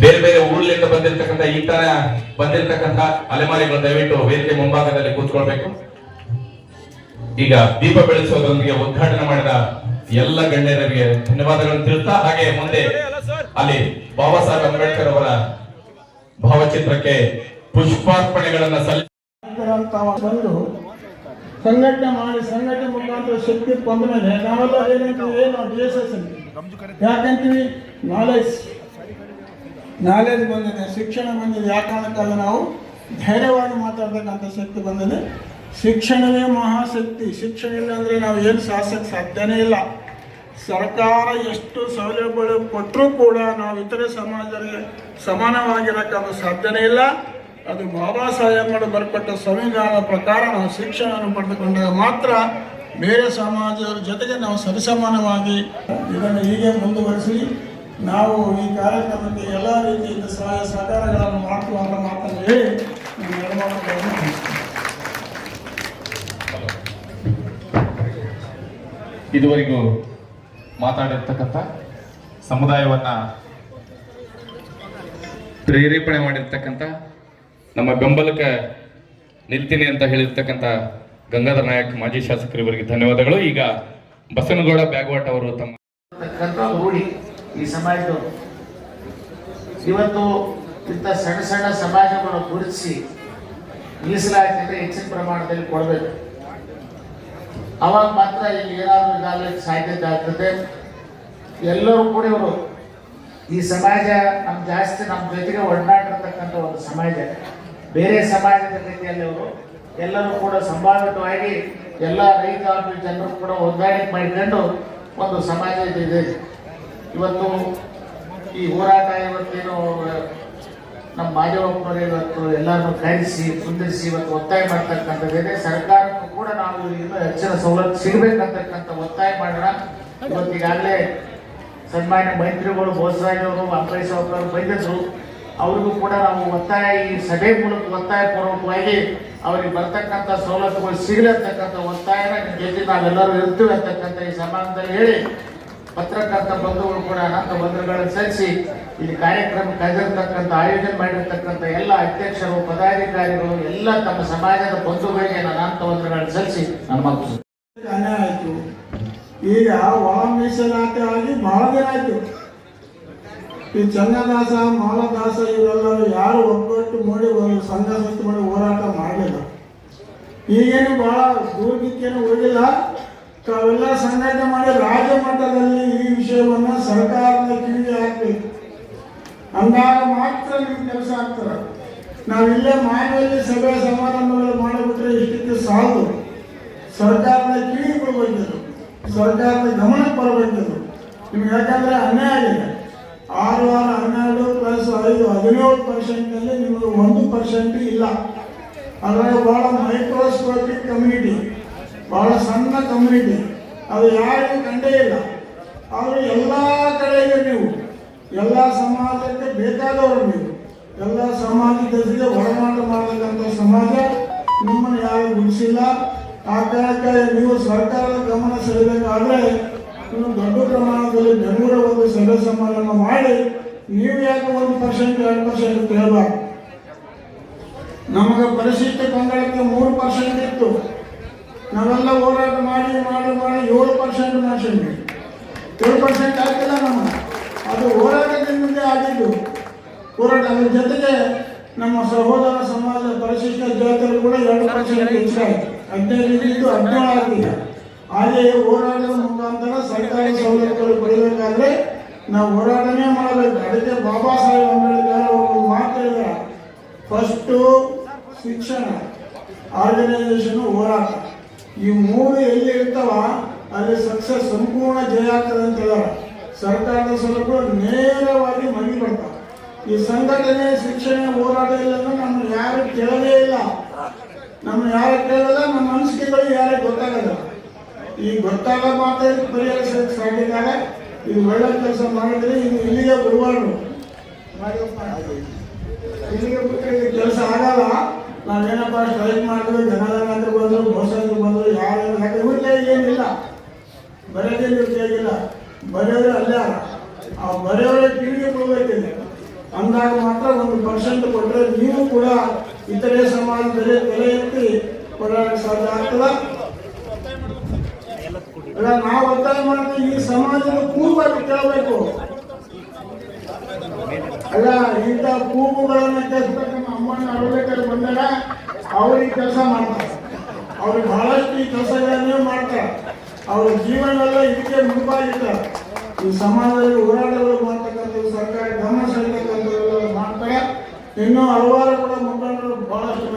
ಬೇರೆ ಬೇರೆ ಊರ್ಲಿಂದ ಬಂದಿರತಕ್ಕಂಥ ಈ ತರ ಬಂದಿರ್ತಕ್ಕಂಥ ಅಲೆಮಾರಿಗಳು ದಯವಿಟ್ಟು ವೇದಿಕೆ ಮುಂಭಾಗದಲ್ಲಿ ಕೂತ್ಕೊಳ್ಬೇಕು. ಈಗ ದೀಪ ಬೆಳೆಸೋದೊಂದಿಗೆ ಉದ್ಘಾಟನೆ ಮಾಡಿದ ಎಲ್ಲ ಗಣ್ಯರಿಗೆ ಧನ್ಯವಾದಗಳನ್ನು ತಿಳ್ತಾ ಹಾಗೆ ಮುಂದೆ ಅಲ್ಲ ಬಾಬಾ ಸಾಹೇಬ್ ಅಂಬೇಡ್ಕರ್ ಅವರ ಭಾವಚಿತ್ರಕ್ಕೆ ಪುಷ್ಪಾರ್ಪಣೆಗಳನ್ನ ಸಲ್ಲಿಸಿ ಸಂಘಟನೆ ಮಾಡಿ, ಸಂಘಟನೆ ಮುಖಾಂತರ ಶಕ್ತಿ ಬಂದ ಮೇಲೆ ನಾವೆಲ್ಲ ಏನಂತೀವಿ ಏನು ಎಸ್ ಯಾಕಂತೀವಿ? ನಾಲೆಜ್ ನಾಲೆಜ್ ಬಂದಿದೆ, ಶಿಕ್ಷಣ ಬಂದಿದೆ. ಯಾವ ನಾವು ಧೈರ್ಯವಾಗಿ ಮಾತಾಡ್ತಕ್ಕಂಥ ಶಕ್ತಿ ಬಂದಿದೆ? ಶಿಕ್ಷಣವೇ ಮಹಾಶಕ್ತಿ. ಶಿಕ್ಷಣ ಇಲ್ಲ ಅಂದರೆ ನಾವು ಏನು ಸಾಧಿಸಕ್ಕೆ ಸಾಧ್ಯನೇ ಇಲ್ಲ. ಸರ್ಕಾರ ಎಷ್ಟು ಸೌಲಭ್ಯಗಳು ಕೊಟ್ಟರೂ ಕೂಡ ನಾವು ಇತರೆ ಸಮಾಜರಿಗೆ ಸಮಾನವಾಗಿರೋಕ್ಕೆ ಅದು ಸಾಧ್ಯನೇ ಇಲ್ಲ. ಅದು ಬಾಬಾ ಸಾಹೇಬರು ಬರ್ಕೊಟ್ಟ ಸಂವಿಧಾನದ ಪ್ರಕಾರ ನಾವು ಶಿಕ್ಷಣವನ್ನು ಪಡೆದುಕೊಂಡಾಗ ಮಾತ್ರ ಬೇರೆ ಸಮಾಜದ ಜೊತೆಗೆ ನಾವು ಸರಿಸಮಾನವಾಗಿ ಇದನ್ನು ಹೀಗೆ ಮುಂದುವರಿಸಿ ನಾವು ಈ ಕಾರ್ಯಕ್ರಮಕ್ಕೆ ಎಲ್ಲ ರೀತಿಯಿಂದ ಸಹಾಯ ಸಹಕಾರಗಳನ್ನು ಮಾಡ್ತೀವಿ ಅಂತ ಮಾತನ್ನು ಹೇಳಿ ಇದುವರೆಗೂ ಮಾತಾಡಿರ್ತಕ್ಕಂಥ ಸಮುದಾಯವನ್ನ ಪ್ರೇರೇಪಣೆ ಮಾಡಿರ್ತಕ್ಕಂಥ ನಮ್ಮ ಬೆಂಬಲಕ್ಕೆ ನಿಲ್ತೀನಿ ಅಂತ ಹೇಳಿರ್ತಕ್ಕಂಥ ಗಂಗಾಧರ ನಾಯಕ್ ಮಾಜಿ ಶಾಸಕರಿವರಿಗೆ ಧನ್ಯವಾದಗಳು. ಈಗ ಬಸನಗೌಡ ಬ್ಯಾಗ್ವಾಟ್ ಅವರು ತಮ್ಮ ರೂಢಿ ಈ ಸಮಾಜದ ಇವತ್ತು ಇಂಥ ಸಣ್ಣ ಸಣ್ಣ ಸಮಾಜವನ್ನು ಗುರುತಿಸಿ ಮೀಸಲಾತಿದ್ರೆ ಹೆಚ್ಚಿನ ಪ್ರಮಾಣದಲ್ಲಿ ಕೊಡಬೇಕು. ಅವಾಗ ಮಾತ್ರ ಇಲ್ಲಿ ಏನಾದರೂ ಇದಾಗಲಿಕ್ಕೆ ಸಾಧ್ಯತೆ ಆಗ್ತದೆ. ಎಲ್ಲರೂ ಕೂಡ ಇವರು ಈ ಸಮಾಜ ನಮ್ಮ ಜಾಸ್ತಿ ನಮ್ಮ ಜೊತೆಗೆ ಒಡನಾಡಿರ್ತಕ್ಕಂಥ ಒಂದು ಸಮಾಜ. ಬೇರೆ ಸಮಾಜದ ರೀತಿಯಲ್ಲಿ ಅವರು ಎಲ್ಲರೂ ಕೂಡ ಸಂಭಾವಿತವಾಗಿ ಎಲ್ಲ ರೈತ ಜನರು ಕೂಡ ಹೊಂದಾಣಿಕೆ ಮಾಡಿಕೊಂಡು ಒಂದು ಸಮಾಜ ಇದೆ. ಇವತ್ತು ಈ ಹೋರಾಟ ಇವತ್ತೇನು ನಮ್ಮ ಮಾದೇವಪ್ಪನವರು ಇವತ್ತು ಎಲ್ಲರನ್ನು ಕರೆಸಿ ಕುಂದಿರಿಸಿ ಇವತ್ತು ಒತ್ತಾಯ ಮಾಡ್ತಕ್ಕಂಥದ್ದೇನೆ ಸರ್ಕಾರಕ್ಕೂ ಕೂಡ ನಾವು ಇನ್ನೂ ಹೆಚ್ಚಿನ ಸವಲತ್ತು ಸಿಗಬೇಕಂತಕ್ಕಂಥ ಒತ್ತಾಯ ಮಾಡೋಣ. ಇವತ್ತು ಈಗಾಗಲೇ ಸನ್ಮಾನ್ಯ ಮೈತ್ರಿಗಳು ಬೋಸರಾಜ್ ಅವರು, ಅಂಬರೀಷ್ ಅವರು ಬಂದಿದ್ರು ಅವ್ರಿಗೂ ಕೂಡ ನಾವು ಒತ್ತಾಯ, ಈ ಸಭೆ ಮೂಲಕ ಒತ್ತಾಯ ಪೂರ್ವಕವಾಗಿ ಅವ್ರಿಗೆ ಬರ್ತಕ್ಕಂಥ ಸವಲತ್ತುಗಳು ಸಿಗಲಿ ಅಂತಕ್ಕಂಥ ಒತ್ತಾಯನ ಗೆದ್ದು ನಾವೆಲ್ಲರೂ ಇರ್ತೀವಿ ಅಂತಕ್ಕಂಥ ಈ ಸಮಾಜದಲ್ಲಿ ಹೇಳಿ ಪತ್ರಕರ್ತ ಬಂಧುಗಳು ಕೂಡ ಅನಂತ ಬಂಧುಗಳನ್ನು ಸಲ್ಲಿಸಿ ಇಲ್ಲಿ ಕಾರ್ಯಕ್ರಮ ಕರೆದಿರ್ತಕ್ಕಂಥ, ಆಯೋಜನೆ ಮಾಡಿರ್ತಕ್ಕಂಥ ಎಲ್ಲ ಅಧ್ಯಕ್ಷರು, ಪದಾಧಿಕಾರಿಗಳು, ಎಲ್ಲ ತಮ್ಮ ಸಮಾಜದ ಬಂಧುಗಳಿಗೆ ನಾನು ಅನಂತ ಬಂಧುಗಳನ್ನು ಸಲ್ಲಿಸಿ ನನ್ನ ಮಾತು. ಅನ್ಯಾಯ ಆಯ್ತು. ಈಗ ಒಳ ಮೀಸಲಾತಿ ಆಗಿ ಬಹಳ ದಿನ ಆಯ್ತು. ಈ ಚನ್ನದಾಸ ಮಾಲದಾಸ ಇವರೆಲ್ಲರೂ ಯಾರು ಒಗ್ಗಟ್ಟು ಮಾಡಿ ಒಂದು ಸಂಘ ಸಂಸ್ಥೆ ಮಾಡಿ ಹೋರಾಟ ಮಾಡಲಿಲ್ಲ. ಈಗೇನು ಬಹಳ ದೂರಕ್ಕೇನು ಹೋಗಿಲ್ಲ ತಾವೆಲ್ಲ ಸಂಘಟನೆ ಮಾಡಿ ರಾಜ್ಯ ಮಟ್ಟದಲ್ಲಿ ಈ ವಿಷಯವನ್ನು ಸರ್ಕಾರದ ಕಿವಿಗೆ ಹಾಕಬೇಕು. ಅಂದಾಗ ಮಾತ್ರ ನಿಮ್ಗೆ ಕೆಲಸ ಆಗ್ತಾರೆ ನಾವು ಇಲ್ಲೇ ಸಭೆ ಸಮಾರಂಭಗಳು ಮಾಡಿಬಿಟ್ರೆ ಇಷ್ಟಕ್ಕೆ ಸಾಲದು ಸರ್ಕಾರದ ಕಿವಿಗೆ ಕೊಡಬೇಕಿದ್ರು ಸರ್ಕಾರದ ಗಮನಕ್ಕೆ ಬರಬೇಕಿದ್ರು ನಿಮ್ಗೆ ಯಾಕಂದ್ರೆ ಅನ್ಯಾಯ ಆಗಿದೆ. ಆರು ಆರು ಹನ್ನೆರಡು ಪ್ಲಸ್ ಐದು, ಹದಿನೇಳು ಪರ್ಸೆಂಟಲ್ಲಿ ನಿಮಗೆ ಒಂದು ಪರ್ಸೆಂಟ್ ಇಲ್ಲ. ಅದರಲ್ಲಿ ಭಾಳ ಮೈಕ್ರೋಸ್ಕೋಪಿಕ್ ಕಮ್ಯುನಿಟಿ ಭಾಳ ಸಣ್ಣ ಕಮ್ಯುನಿಟಿ ಅದು ಯಾರಿಗೂ ಕಂಡೇ ಇಲ್ಲ. ಆದರೆ ಎಲ್ಲ ಕಡೆಗೆ ನೀವು, ಎಲ್ಲ ಸಮಾಜಕ್ಕೆ ಬೇಕಾದವರು ನೀವು. ಎಲ್ಲ ಸಮಾಜದ ಜೊತೆಗೆ ಒಡನಾಟ ಮಾಡತಕ್ಕಂಥ ಸಮಾಜ ನಿಮ್ಮನ್ನು ಯಾರು ಗುರುಸಿಲ್ಲ ಆ ಕಾರಣಕ್ಕೆ ನೀವು ಸರ್ಕಾರದ ಗಮನ ಸೆಳೆಬೇಕಾದ್ರೆ ಇನ್ನು ದೊಡ್ಡ ಪ್ರಮಾಣದಲ್ಲಿ ಬೆಂಗಳೂರ ಒಂದು ಸಭೆ ಸಮಾರಂಭ ಮಾಡಿ, ನೀವು ಯಾಕೆ ಒಂದು ಪರ್ಸೆಂಟ್ ಎರಡು ಪರ್ಸೆಂಟ್ ಹೇಳಬಾರ್ದು? ನಮಗೆ ಪರಿಶಿಷ್ಟ ಪಂಗಡಕ್ಕೆ ಮೂರು ಪರ್ಸೆಂಟ್ ಇತ್ತು. ನಾವೆಲ್ಲ ಹೋರಾಟ ಮಾಡಿ ಮಾಡಿ ಮಾಡಿ ಏಳು ಪರ್ಸೆಂಟ್ ಮಾಡಿಸಿದ್ವಿ ಏಳು ಪರ್ಸೆಂಟ್ ಆಗ್ತಿಲ್ಲ ನಮ್ಮ ಅದು ಹೋರಾಟದಿಂದ ಆಗಿದ್ದು. ಹೋರಾಟ ಅದ್ರ ಜೊತೆಗೆ ನಮ್ಮ ಸಹೋದರ ಸಮಾಜ ಪರಿಶಿಷ್ಟ ಜಾತಿಗಳು ಕೂಡ ಎರಡು ಪರ್ಸೆಂಟ್ ಹೆಚ್ಚಾಯಿತು ಹದಿನೈದು ಇದ್ದು ಹದಿನೇಳು ಆಗಿದೆ ಹಾಗೆಯೇ ಹೋರಾಟದ ಮುಖಾಂತರ ಸರ್ಕಾರಿ ಸೌಲಭ್ಯಗಳು ಪಡಿಬೇಕಾದ್ರೆ ನಾವು ಹೋರಾಟನೇ ಮಾಡಬೇಕು. ಅದಕ್ಕೆ ಬಾಬಾ ಸಾಹೇಬ್ ಅಂಬೇಡ್ಕರ್ ಅವರು ಮಾತ್ರ ಮಾತು ಹೇಳಿದ್ದಾರೆ ಫಸ್ಟು ಶಿಕ್ಷಣ ಆರ್ಗನೈಸೇಷನ್ ಹೋರಾಟ. ಈ ಮೂರು ಎಲ್ಲಿ ಇರ್ತಾವ, ಅಲ್ಲಿ ಸಕ್ಸಸ್ ಸಂಪೂರ್ಣ ಜಯ ಆಗ್ತದೆ ಅಂತ ಹೇಳ ಸರ್ಕಾರದ ಸೌಲಭ್ಯಗಳು ನೇರವಾಗಿ ಮಗಿ ಬರ್ತವೆ ಈ ಸಂಘಟನೆ, ಶಿಕ್ಷಣ, ಹೋರಾಟ ಇಲ್ಲ ಅಂದ್ರೆ ನಮ್ಮ ಯಾರು ಕೇಳಲೇ ಇಲ್ಲ. ನಮ್ಮ ಯಾರು ಕೇಳಲ್ಲ ನಮ್ಮ ಅನಿಸಿಕೆಗಳು ಯಾರಿಗೆ ಗೊತ್ತಾಗಲ್ಲ ಈ ಗೊತ್ತಾಗ ಮಾತ್ರ ಪರಿಹರಿಸಕ್ಕೆ ಸಾಧ್ಯದಾಗ ಇದು ಒಳ್ಳೆ ಕೆಲಸ ಮಾಡಿದ್ರೆ ಇದು ಇಲ್ಲಿಗೆ ಬರುವಾರು ಇಲ್ಲಿಗೆ ಬಿಟ್ಟರೆ ಕೆಲಸ ಆಗಲ್ಲ. ನಾವೇನಪ್ಪ ಸ್ಟ್ರೈಕ್ ಮಾಡಿದ್ರು, ಜನಗಣ ಹತ್ರ ಬಂದರು, ಮೋಸ ಬಂದರು ಯಾರು ಊರ್ಲೆ ಏನಿಲ್ಲ ಬರೋದೇ ಬೇಕಾಗಿಲ್ಲ ಬರೆಯೋರು ಅಲ್ಲೇ. ಆ ಬರೆಯೋರ ಕಿವಿಗೆ ಬೀಳ್ಬೇಕಿದೆ ಅಂದಾಗ ಮಾತ್ರ ಒಂದು ಪರ್ಸೆಂಟ್ ಕೊಟ್ಟರೆ ನೀವು ಕೂಡ ಇತರೆ ಸಮಾಜದಲ್ಲಿ ತಲೆ ಎತ್ತಿ ಕೊಡೋಕ್ಕೆ ಸಾಧ್ಯ ಆಗ್ತದ? ಇಲ್ಲ ನಾವು ಒತ್ತಾಯ ಮಾಡ್ತೀವಿ, ಈ ಸಮಾಜದ ಕೂಗಾಗಿ ಕೇಳಬೇಕು. ಅಲ್ಲ, ಇಂಥ ಕೂಗುಗಳನ್ನು ನಮ್ಮ ಅಮ್ಮನ ಅರಬೇಕಾದ್ರೆ ಬಂದಾಗ ಅವ್ರಿಗೆ ಕೆಲಸ ಮಾಡ್ತಾರೆ. ಅವ್ರಿಗೆ ಬಹಳಷ್ಟು ಈ ಕೆಲಸಗಳನ್ನೇ ಮಾಡ್ತಾರೆ. ಅವ್ರ ಜೀವನವೆಲ್ಲ ಇದಕ್ಕೆ ಮುಳುಪಾಗಿರ್ತಾರೆ ಈ ಸಮಾಜದಲ್ಲಿ ಹೋರಾಟಗಳು ಮಾಡ್ತಕ್ಕಂಥದ್ದು ಸರ್ಕಾರ ಗಮನ ಸೆಳೆತಕ್ಕಂಥದ್ದು ಮಾಡ್ತಾರೆ. ಇನ್ನೂ ಹಲವಾರು ಕೂಡ ಮುಖಂಡರು ಬಹಳಷ್ಟು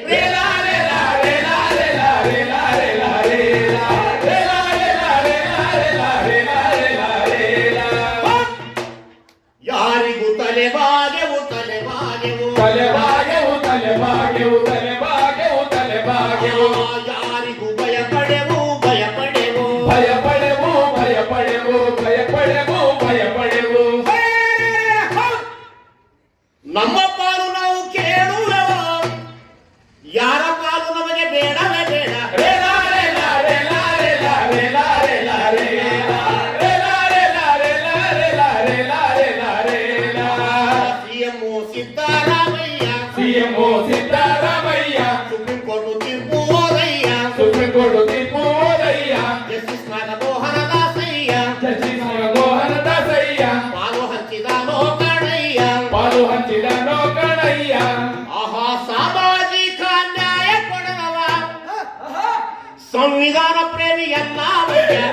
Relax.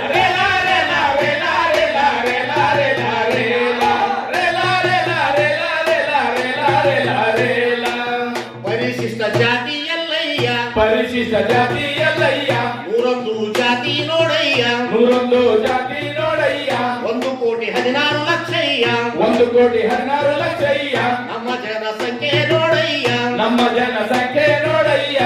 ರೇಲಾ ರೇಲಾ ರೇಲಾ ಪರಿಶಿಷ್ಟ ಜಾತಿ ಎಲ್ಲಯ್ಯ ಪರಿಶಿಷ್ಟ ಜಾತಿ ಎಲ್ಲಯ್ಯ ನೂರೊಂದು ಜಾತಿ ನೋಡಯ್ಯ ನೂರೊಂದು ಜಾತಿ ನೋಡಯ್ಯ ಒಂದು ಕೋಟಿ ಹದಿನಾರು ಲಕ್ಷಯ್ಯ ಒಂದು ಕೋಟಿ ಹದಿನಾರು ಲಕ್ಷಯ್ಯ ನಮ್ಮ ಜನಸಂಖ್ಯೆ ನೋಡಯ್ಯ ನಮ್ಮ ಜನಸಂಖ್ಯೆ ನೋಡಯ್ಯ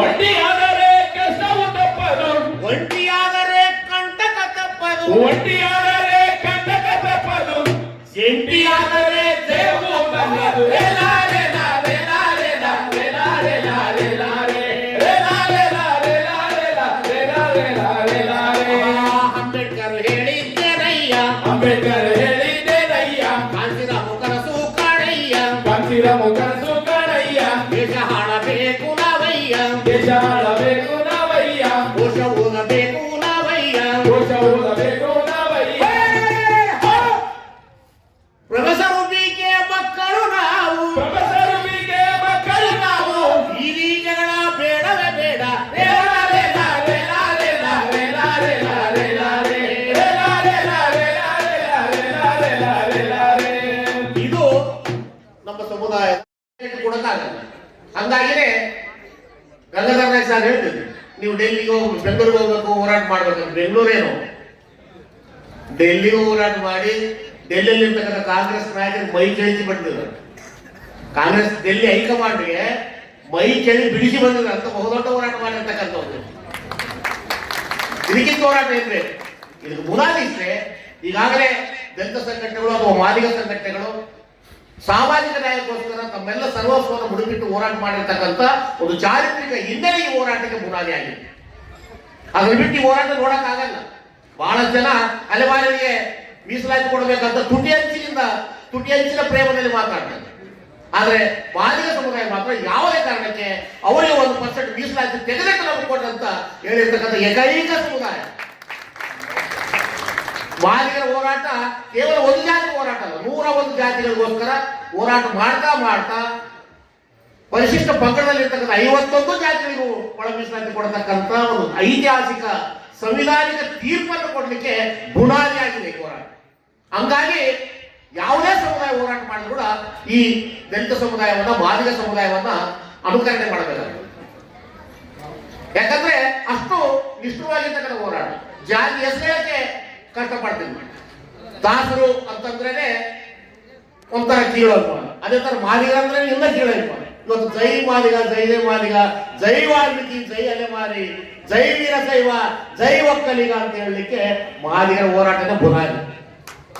ಒಂಟಿಯಾದರೆ ಕಷ್ಟವು ತಪ್ಪದು. ಒಂಟಿಯಾದರೆ ಕಂಟಕ ತಪ್ಪದು. ಒಂಟಿಯಾದರೆ ಕಂಟಕ ತಪ್ಪದು. ಜಂಟಿಯಾದರೆ ಹಂಗಾಗಿನೇ ಗಂಗಾಧರ ನಾಯಕ್ ಸರ್ ಹೇಳ್ತಿದ್ರು, ನೀವು ಡೆಲ್ಲಿಗೆ ಹೋಗ್ಬೇಕು, ಬೆಂಗಳೂರಿಗೆ ಹೋಗ್ಬೇಕು, ಹೋರಾಟ ಮಾಡ್ಬೇಕು ಬೆಂಗಳೂರೇನು ಡೆಲ್ಲಿಗೆ ಹೋರಾಟ ಮಾಡಿ ಡೆಲ್ಲಿಯಲ್ಲಿ ಇರ್ತಕ್ಕಂಥ ಕಾಂಗ್ರೆಸ್ ನಾಯಕರು ಮೈ ಚಳಿಸಿ ಬಂದಿದ್ದಾರೆ ಕಾಂಗ್ರೆಸ್ ಡೆಲ್ಲಿ ಹೈಕಮಾಂಡ್ಗೆ ಮೈ ಚಳಿ ಬಿಡಿಸಿ ಬಂದಿದ್ದಾರೆ ಅಂತ ಬಹುದೊಡ್ಡ ಹೋರಾಟ ಮಾಡಿರ್ತಕ್ಕಂಥವ್ರು. ಇದಕ್ಕಿಂತ ಹೋರಾಟ ಏನ್ರಿ ಇದಕ್ಕೆ ಬುನಾದಿ ಇದ್ರೆ ಈಗಾಗಲೇ ದಲಿತ ಸಂಘಟನೆಗಳು ಅಥವಾ ಮಾದಿಗ ಸಂಘಟನೆಗಳು ಸಾಮಾಜಿಕ ನ್ಯಾಯಕ್ಕೋಸ್ಕರ ತಮ್ಮೆಲ್ಲ ಸರ್ವಸ್ವವನ್ನು ಹುಡುಕಿಟ್ಟು ಹೋರಾಟ ಮಾಡಿರ್ತಕ್ಕಂಥ ಒಂದು ಚಾರಿತ್ರಿಕ ಹಿನ್ನೆಲೆ ಈ ಹೋರಾಟಕ್ಕೆ ಬುನಾದಿ ಆಗಿದೆ ಅದ್ರ ಬಿಟ್ಟು ಹೋರಾಟ ಹೋರಾಟ ನೋಡಕ್ಕಾಗಲ್ಲ ಬಹಳ ಜನ ಅಲೆಮಾರಿಗೆ ಮೀಸಲಾತಿ ಕೊಡಬೇಕಂತ ತುಟಿ ಹಂಚಿನಿಂದ, ತುಟಿ ಹಂಚಿನ ಪ್ರೇಮದಲ್ಲಿ ಮಾತಾಡ್ತಾರೆ. ಆದ್ರೆ ಬಾಲಿಗ ಸಮುದಾಯ ಮಾತ್ರ ಯಾವುದೇ ಕಾರಣಕ್ಕೆ ಅವರಿಗೆ ಒಂದು ಪರ್ಸೆಂಟ್ ಮೀಸಲಾತಿ ತೆಗೆದಿಟ್ಟು ನಮ್ಗೆ ಕೊಟ್ಟಂತ ಹೇಳಿರ್ತಕ್ಕಂಥ ಏಕೈಕ ಸಮುದಾಯ. ಮಾದಿಗರ ಹೋರಾಟ ಕೇವಲ ಒಂದು ಜಾತಿ ಹೋರಾಟ ಅಲ್ಲ, ನೂರ ಒಂದು ಜಾತಿಗಳಿಗೋಸ್ಕರ ಹೋರಾಟ ಮಾಡ್ತಾ ಮಾಡ್ತಾ ಪರಿಶಿಷ್ಟ ಪಂಗಡದಲ್ಲಿರ್ತಕ್ಕಂಥ ಐವತ್ತೊಂದು ಜಾತಿಗಳಿಗೂ ಒಳ ಮೀಸಲಾತಿ ಕೊಡತಕ್ಕಂಥ ಒಂದು ಐತಿಹಾಸಿಕ ಸಂವಿಧಾನಿಕ ತೀರ್ಪನ್ನು ಕೊಡಲಿಕ್ಕೆ ಬುನಾದಿ ಆಗಿದೆ ಹೋರಾಟ. ಹಂಗಾಗಿ ಯಾವುದೇ ಸಮುದಾಯ ಹೋರಾಟ ಮಾಡಿದ್ರು ಕೂಡ ಈ ದಲಿತ ಸಮುದಾಯವನ್ನ, ಮಾದಿಗ ಸಮುದಾಯವನ್ನ ಅನುಕರಣೆ ಮಾಡಬೇಕಾಗುತ್ತೆ ಯಾಕಂದ್ರೆ ಅಷ್ಟು ನಿಷ್ಠವಾಗಿರ್ತಕ್ಕಂಥ ಹೋರಾಟ. ಜಾತಿ ಹೆಸರೇಳಕ್ಕೆ ಕಷ್ಟಪಡ್ತೀನಿ. ದಾಸರು ಅಂತಂದ್ರೇನೆ ಒಂಥರ ಕೀಳಲ್ಪ ಅದೇ ತರ ಮಾದಿಗ ಅಂದ್ರೆ ಇನ್ನೂ ಕೀಳಪ್ಪ ಇವತ್ತು ಜೈ ಮಾದಿಗ ಜೈದೇ ಮಾದಿಗ, ಜೈ ವಾಲ್ಮೀಕಿ, ಜೈ ಅಲೆಮಾರಿ ಜೈ ವೀರಶೈವ ಜೈ ಒಕ್ಕಲಿಗ ಅಂತ ಹೇಳಲಿಕ್ಕೆ ಮಾದಿಗರ ಹೋರಾಟದ ಬುನಾದಿ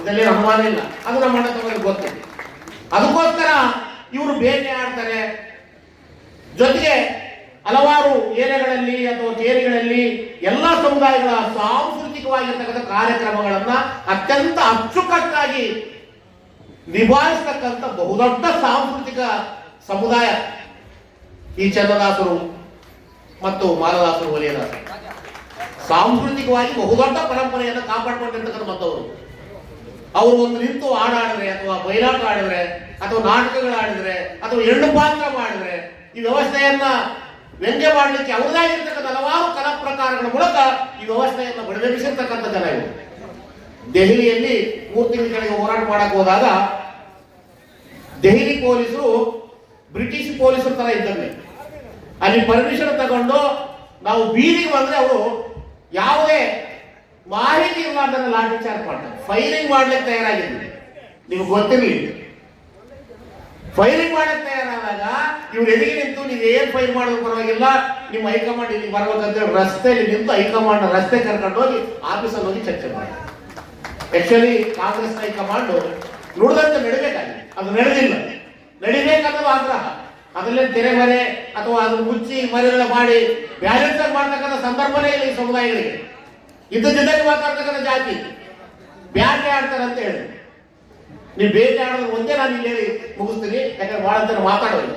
ಇದರಲ್ಲಿ ಅನುಮಾನ ಇಲ್ಲ. ಅದು ನಮ್ಮ ಅಣ್ಣ ತಮಗೆ ಗೊತ್ತಿದೆ ಅದಕ್ಕೋಸ್ಕರ ಇವರು ಬೇಟೆ ಆಡ್ತಾರೆ. ಜೊತೆಗೆ ಹಲವಾರು ಏರಿಯಾಗಳಲ್ಲಿ ಅಥವಾ ಕೇರಿಗಳಲ್ಲಿ ಎಲ್ಲ ಸಮುದಾಯಗಳ ಸಾಂಸ್ಕೃತಿಕವಾಗಿರ್ತಕ್ಕಂಥ ಕಾರ್ಯಕ್ರಮಗಳನ್ನ ಅತ್ಯಂತ ಅಚ್ಚುಕಟ್ಟಾಗಿ ನಿಭಾಯಿಸ್ತಕ್ಕಂಥ ಬಹುದೊಡ್ಡ ಸಾಂಸ್ಕೃತಿಕ ಸಮುದಾಯ ಈ ಚಂದ್ರದಾಸರು ಮತ್ತು ಮಾಲದಾಸರು ವಲಯದಾಸರು. ಸಾಂಸ್ಕೃತಿಕವಾಗಿ ಬಹುದೊಡ್ಡ ಪರಂಪರೆಯನ್ನು ಕಾಪಾಡಿಕೊಂಡಿರ್ತಕ್ಕಂಥವರು ಅವರು ಒಂದು ನಿಂತು ಹಾಡಾಡಿದ್ರೆ ಅಥವಾ ಬಯಲಾಟ ಆಡಿದ್ರೆ ಅಥವಾ ನಾಟಕಗಳು ಆಡಿದ್ರೆ ಅಥವಾ ಎರಡು ಪಾತ್ರ ಮಾಡಿದ್ರೆ ಈ ವ್ಯವಸ್ಥೆಯನ್ನ ವ್ಯಂಗ್ಯ ಮಾಡಲಿಕ್ಕೆ ಅವರದಾಗಿರ್ತಕ್ಕಂಥ ಹಲವಾರು ಕಲಾ ಪ್ರಕಾರಗಳ ಮೂಲಕ ಈ ವ್ಯವಸ್ಥೆಯನ್ನು ಬಡವೆಗಿಸಿರ್ತಕ್ಕಂಥ ಜನ ಇವರು ದೆಹಲಿಯಲ್ಲಿ ಮೂರು ತಿಂಗಳ ಕೆಳಗೆ ಹೋರಾಟ ಮಾಡಕ್ ಹೋದಾಗ ದೆಹಲಿ ಪೊಲೀಸರು, ಬ್ರಿಟಿಷ್ ಪೊಲೀಸರ ತರ ಇದ್ದಂತೆ ಅಲ್ಲಿ ಪರ್ಮಿಷನ್ ತಗೊಂಡು ನಾವು ಬೀದಿಗೆ ಬಂದ್ರೆ ಅವರು ಯಾವುದೇ ಮಾಹಿತಿ ಇರಲಾರ್ದನ್ನ ಲಾಠಿ ಚಾರ್ಜ್ ಮಾಡ್ತಾರೆ. ಫೈರಿಂಗ್ ಮಾಡ್ಲಿಕ್ಕೆ ತಯಾರಾಗಿದ್ದೀವಿ. ನಿಮ್ಗೆ ಗೊತ್ತಿರಲಿ. ಫೈರಿಂಗ್ ಮಾಡಕ್ ತಯಾರಾದಾಗ ಇವ್ರು ಎಲ್ಲಿಗೆ ನಿಂತು, ನೀವು ಏನ್ ಫೈರ್ ಮಾಡೋದು ಪರವಾಗಿಲ್ಲ. ನಿಮ್ಮ ಹೈಕಮಾಂಡ್ ಇಲ್ಲಿ ಬರ್ಬೇಕಂದ್ರೆ ರಸ್ತೆಯಲ್ಲಿ ನಿಂತು ಹೈಕಮಾಂಡ್ ರಸ್ತೆ ಕರ್ಕೊಂಡು ಹೋಗಿ ಆಫೀಸಲ್ಲಿ ಹೋಗಿ ಚರ್ಚೆ ಮಾಡಿ. ಆಕ್ಚುಲಿ ಕಾಂಗ್ರೆಸ್ ಹೈಕಮಾಂಡ್ ನುಡಿದಂತೆ ನಡಿಬೇಕಾಗಿದೆ. ಅದು ನಡೆದಿಲ್ಲ. ನಡಿಬೇಕನ್ನೋದು ಆಗ್ರಹ. ಅದರಲ್ಲೇ ತೆರೆ ಮರೆ ಅಥವಾ ಅದನ್ನು ಮುಚ್ಚಿ ಮರೆಗಳ ಮಾಡಿ ಬ್ಯಾಲೆನ್ಸ್ ಮಾಡ್ತಕ್ಕಂಥ ಸಂದರ್ಭನೇ ಇಲ್ಲ ಸಮುದಾಯಗಳಿಗೆ. ಇದ್ದ ಜೊತೆಗೆ ಮಾತಾಡ್ತಕ್ಕಂಥ ಜಾತಿ. ಬ್ಯಾಟೆ ಆಡ್ತಾರೆ ಅಂತ ಹೇಳಿ ನೀವು ಬೇಟೆ ಆಡೋದು ಒಂದೇ ನಾನು ಇಲ್ಲಿ ಮುಗಿಸ್ತೀನಿ, ಯಾಕಂದ್ರೆ ಬಹಳ ಜನ ಮಾತಾಡೋದು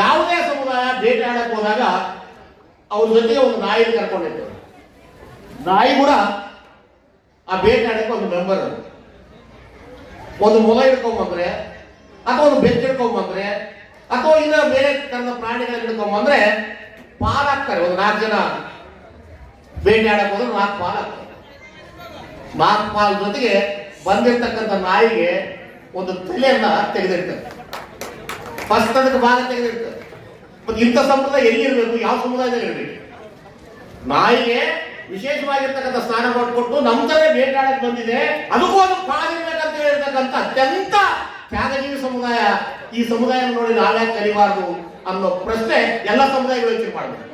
ಯಾವುದೇ ಸಮುದಾಯ ಬೇಟೆ ಆಡಕ್ಕೆ ಹೋದಾಗ ಅವ್ರ ಜೊತೆಗೆ ಒಂದು ನಾಯಿ ಕರ್ಕೊಂಡಿದ್ದೆ ನಾಯಿ ಕೂಡ ಆ ಬೇಟೆ ಆಡಕ್ಕೆ ಒಂದು ಮೆಂಬರ್ ಒಂದು ಮೊಲ ಹಿಡ್ಕೊಂಬಂದ್ರೆ, ಅಥವಾ ಒಂದು ಬೆಚ್ಚ ಹಿಡ್ಕೊಂಬಂದ್ರೆ, ಅಥವಾ ಇನ್ನ ಬೇರೆ ತನ್ನ ಪ್ರಾಣಿಗಳನ್ನ ಹಿಡ್ಕೊಂಬಂದ್ರೆ ಪಾಲಾಗ್ತಾರೆ. ಒಂದು ನಾಲ್ಕು ಜನ ಬೇಟೆ ಆಡಕ್ಕೆ ಹೋದ್ರೆ ನಾಲ್ಕು ಪಾಲಾಗ್ತಾರೆ. ನಾಲ್ಕು ಪಾಲ್ ಜೊತೆಗೆ ಬಂದಿರ್ತಕ್ಕಂಥ ನಾಯಿಗೆ ಒಂದು ತಲೆಯನ್ನ ತೆಗೆದಿರ್ತದೆ. ಫಸ್ಟ್ ಅದಕ್ಕೆ ಭಾಗ ತೆಗೆದಿರ್ತದೆ. ಮತ್ತೆ ಇಂಥ ಸಂಪ್ರದಾಯ ಎಲ್ಲಿರ್ಬೇಕು ಯಾವ ಸಮುದಾಯದಲ್ಲಿ ಇರಬೇಕು? ನಾಯಿಗೆ ವಿಶೇಷವಾಗಿರ್ತಕ್ಕಂಥ ಸ್ನಾನ ಮಾಡಿಕೊಟ್ಟು ನಮ್ಮ ತರ ಬೇಟಾಡಕ್ಕೆ ಬಂದಿದೆ. ಅದಕ್ಕೂ ಅದು ಕಾಲಿರ್ಬೇಕಂತ ಹೇಳಿರ್ತಕ್ಕಂಥ ಅತ್ಯಂತ ತ್ಯಾಗಜೀವಿ ಸಮುದಾಯ ಈ ಸಮುದಾಯ ನೋಡಿ ನಾಳೆ ಕಲಿಬಾರದು ಅನ್ನೋ ಪ್ರಶ್ನೆ ಎಲ್ಲ ಸಮುದಾಯಗಳು ಯೋಚನೆ ಮಾಡಬೇಕು.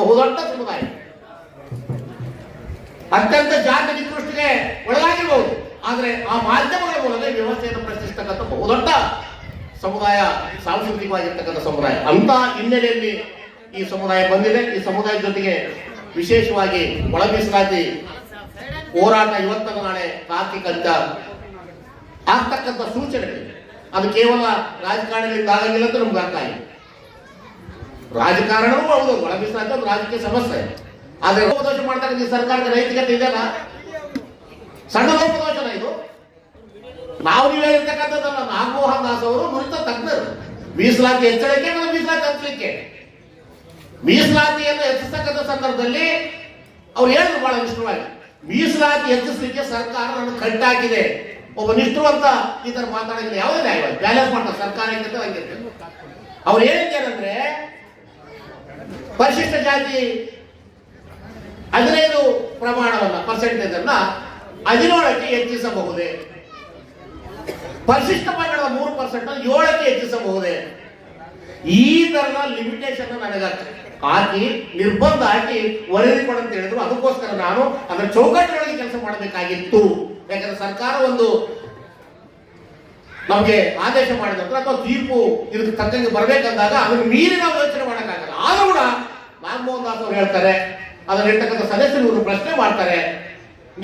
ಬಹುದೊಡ್ಡ ಸಮುದಾಯ. ಅತ್ಯಂತ ಜಾತಿ ನಿಕೃಷ್ಟಿಗೆ ಒಳಗಾಗಿರ್ಬಹುದು ಆದರೆ ಆ ಮಾಧ್ಯಮಗಳ ಮೂಲಕ ವ್ಯವಸ್ಥೆಯನ್ನು ಪ್ರಶ್ನಿಸ್ತಕ್ಕಂಥ ಬಹುದೊಡ್ಡ ಸಮುದಾಯ, ಸಾಂಸ್ಕೃತಿಕವಾಗಿರ್ತಕ್ಕಂಥ ಸಮುದಾಯ. ಅಂತ ಹಿನ್ನೆಲೆಯಲ್ಲಿ ಈ ಸಮುದಾಯ ಬಂದಿದೆ. ಈ ಸಮುದಾಯದ ಜೊತೆಗೆ ವಿಶೇಷವಾಗಿ ಒಳ ಮೀಸಲಾತಿ ಹೋರಾಟ ಇವತ್ತದ ನಾಳೆ ಕಾರ್ತಿಕ ಅಂತ ಆಗ್ತಕ್ಕಂಥ ಸೂಚನೆಗಳಿವೆ. ಅದು ಕೇವಲ ರಾಜಕಾರಣದಿಂದ ಆಗಂಗಿಲ್ಲ ಅಂತ ನಮ್ಗೆ ಅರ್ಥ ಆಗಿದೆ. ರಾಜಕಾರಣವೂ ಹೌದು. ಒಳ ಒಂದು ರಾಜಕೀಯ ಸಮಸ್ಯೆ. ಆದ್ರೆ ಲೋಪದೋಷ ಮಾಡ್ತಾರೆ, ಈ ಸರ್ಕಾರದ ನೈತಿಕತೆ ಇದೆಯಲ್ಲ? ಸಣ್ಣ ಲೋಪದೋಷನ ಇದು? ನಾವು ನೀವು ಹೇಳಿರ್ತಕ್ಕಂಥದ್ದಲ್ಲ ನಾಗಮೋಹನ್ ದಾಸ್ ಅವರು ನುರಿತ ತಜ್ಞರು. ಮೀಸಲಾತಿ ಹೆಚ್ಚಳಕ್ಕೆ ಮೀಸಲಾತಿ ಹಚ್ಚಲಿಕ್ಕೆ ಮೀಸಲಾತಿಯನ್ನು ಹೆಚ್ಚಿಸ್ತಕ್ಕಂಥ ಸಂದರ್ಭದಲ್ಲಿ ಅವ್ರು ಹೇಳಿದ್ರು ಬಹಳ ನಿಷ್ಠವಾಗಿ ಮೀಸಲಾತಿ ಹೆಚ್ಚಿಸಲಿಕ್ಕೆ ಸರ್ಕಾರ ನನ್ನ ಕಟ್ಟಾಕಿದೆ. ಒಬ್ಬ ನಿಷ್ಠುವಂತ ಈ ತರ ಮಾತಾಡೋದಿಲ್ಲ ಯಾವುದೇ ಬ್ಯಾಲೆನ್ಸ್ ಮಾಡ್ತಾರೆ ಸರ್ಕಾರ ಅವ್ರು ಹೇಳಿದ್ದೇನೆಂದ್ರೆ ಪರಿಶಿಷ್ಟ ಜಾತಿ ಹದಿನೈದು ಪ್ರಮಾಣವಲ್ಲ ಪರ್ಸೆಂಟೇಜ್ ಅನ್ನ ಹದಿನೇಳಕ್ಕೆ ಹೆಚ್ಚಿಸಬಹುದೇ? ಪರಿಶಿಷ್ಟ ಪಂಗಡದ ಮೂರು ಪರ್ಸೆಂಟ್ ಏಳಕ್ಕೆ ಹೆಚ್ಚಿಸಬಹುದೇ? ಈ ತರದ ಲಿಮಿಟೇಷನ್ ನನಗಾಗ್ತದೆ ಹಾಕಿ ನಿರ್ಬಂಧ ಹಾಕಿ ಕೊಡಂತ ಹೇಳಿದ್ರು. ಅದಕ್ಕೋಸ್ಕರ ನಾನು ಅದರ ಚೌಕಟ್ಟಿನೊಳಗೆ ಕೆಲಸ ಮಾಡಬೇಕಾಗಿತ್ತು. ಯಾಕಂದ್ರೆ ಸರ್ಕಾರ ಒಂದು ನಮಗೆ ಆದೇಶ ಮಾಡಿದ ನಂತರ ಅಥವಾ ತೀರ್ಪು ಇದಕ್ಕೆ ತಕ್ಕಂಗೆ ಬರ್ಬೇಕಂದಾಗ ಅದನ್ನು ಮೀರಿ ನಾವು ಯೋಚನೆ ಮಾಡೋಕ್ಕಾಗಲ್ಲ. ಆದ್ರೂ ಕೂಡ ನಾಗಮೋಹನ್ ದಾಸ್ ಅವರು ಹೇಳ್ತಾರೆ. ಅದರಲ್ಲಿರ್ತಕ್ಕಂಥ ಸದಸ್ಯರು ಇವರು ಪ್ರಶ್ನೆ ಮಾಡ್ತಾರೆ.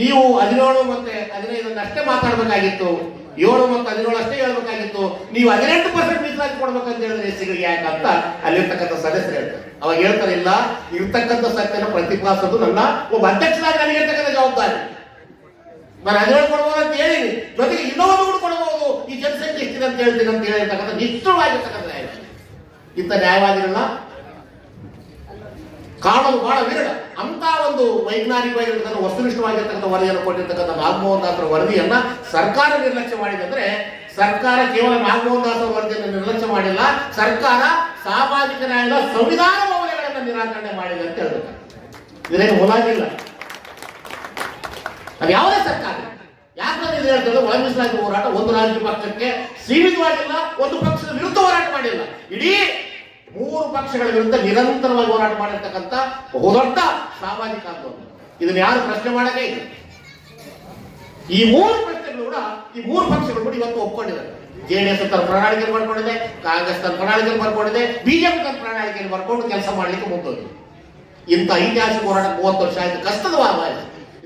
ನೀವು ಹದಿನೇಳು ಮತ್ತೆ ಹದಿನೈದನ್ನ ಅಷ್ಟೇ ಮಾತಾಡಬೇಕಾಗಿತ್ತು. ಏಳು ಮತ್ತು ಹದಿನೇಳು ಅಷ್ಟೇ ಹೇಳ್ಬೇಕಾಗಿತ್ತು. ನೀವು ಹದಿನೆಂಟು ಪರ್ಸೆಂಟ್ ಮೀಸಲಾತಿ ಕೊಡ್ಬೇಕಂತ ಹೇಳಿದ್ರೆ ಸಿಗಲಿ ಯಾಕಂತ ಅಲ್ಲಿರ್ತಕ್ಕಂಥ ಸದಸ್ಯರು ಹೇಳ್ತಾರೆ. ಅವಾಗ ಹೇಳ್ತಾರೆ, ಇಲ್ಲ, ಇರ್ತಕ್ಕಂಥ ಸತ್ಯನ ಪ್ರತಿಪಾದಿಸೋದು ನನ್ನ ಒಬ್ಬ ಅಧ್ಯಕ್ಷರಾಗಿ ನನಗೆ ಇರ್ತಕ್ಕಂಥ ಜವಾಬ್ದಾರಿ. ನಾನು ಹದಿನೇಳು ಕೊಡ್ಬೋದು ಅಂತ ಹೇಳಿನಿ ಜೊತೆಗೆ ಇನ್ನೊಂದು ಕೂಡ ಕೊಡಬಹುದು ಈ ಜನಸಂಖ್ಯೆ ಹೆಚ್ಚಿದೆ ಅಂತ ಹೇಳ್ತೀನಿ ಅಂತ ಹೇಳಿರ್ತಕ್ಕಂಥ ನಿಷ್ಠವಾಗಿರ್ತಕ್ಕಂಥ ಇಂಥ ನ್ಯಾಯವಾದಿಗಳನ್ನ ಕಾಣೋದು ಬಹಳ ವಿರಳ. ಅಂತ ಒಂದು ವೈಜ್ಞಾನಿಕವಾಗಿರ್ತಕ್ಕಂಥ ವಸ್ತುನಿಷ್ಠವಾಗಿರ್ತಕ್ಕಂಥ ವರದಿಯನ್ನು ಕೊಟ್ಟಿರ್ತಕ್ಕಂಥ ನಾಗಮೋಹನ್ ದಾಸರ ವರದಿಯನ್ನ ಸರ್ಕಾರ ನಿರ್ಲಕ್ಷ್ಯ ಮಾಡಿದಂದ್ರೆ ಸರ್ಕಾರ ಕೇವಲ ನಾಗಮೋಹನ್ ದಾಸರ ವರದಿಯನ್ನು ನಿರ್ಲಕ್ಷ್ಯ ಮಾಡಿಲ್ಲ, ಸರ್ಕಾರ ಸಾಮಾಜಿಕ ನ್ಯಾಯದ ಸಂವಿಧಾನ ಮೌಲ್ಯಗಳನ್ನು ನಿರಾಕರಣೆ ಮಾಡಿದೆ ಅಂತ ಹೇಳ್ತಾರೆ ಇದೇನು ಮುಲಾಗಿಲ್ಲ ಅದು ಯಾವುದೇ ಸರ್ಕಾರ. ಯಾಕಂದ್ರೆ ಇದು ಹೇಳ್ತಾರೆ ಒಳ ಹೋರಾಟ ಒಂದು ರಾಜ್ಯ ಪಕ್ಷಕ್ಕೆ ಸೀಮಿತವಾಗಿಲ್ಲ, ಒಂದು ಪಕ್ಷದ ವಿರುದ್ಧ ಹೋರಾಟ ಮಾಡಿಲ್ಲ. ಇಡೀ ಪಕ್ಷಗಳ ವಿರುದ್ಧ ನಿರಂತರವಾಗಿ ಹೋರಾಟ ಮಾಡಿರ್ತಕ್ಕಂಥ ಬಹುದೊಡ್ಡ ಸಾಮಾಜಿಕ ಆಂದೋಲನ. ಇದನ್ನ ಯಾರು ಪ್ರಶ್ನೆ ಮಾಡದೇ ಇಲ್ಲ. ಈ ಮೂರು ಪ್ರಶ್ನೆಗಳು ಕೂಡ, ಈ ಮೂರು ಪಕ್ಷಗಳು ಕೂಡ ಇವತ್ತು ಒಪ್ಕೊಂಡಿದ್ದಾರೆ ಜೆಡಿಎಸ್ ತನ್ನ ಪ್ರಣಾಳಿಕೆಯನ್ನು ಬರ್ಕೊಂಡಿದೆ ಕಾಂಗ್ರೆಸ್ ತನ್ನ ಪ್ರಣಾಳಿಕೆಯನ್ನು ಬರ್ಕೊಂಡಿದೆ ಬಿಜೆಪಿ ತನ್ನ ಪ್ರಣಾಳಿಕೆಯನ್ನು ಬರ್ಕೊಂಡು ಕೆಲಸ ಮಾಡಲಿಕ್ಕೆ ಮುಂದೋಗಿದೆ. ಇಂಥ ಐತಿಹಾಸಿಕ ಹೋರಾಟ ಮೂವತ್ತು ವರ್ಷ ಆಯಿತು, ಕಷ್ಟದ ವಾರವಾಯಿತು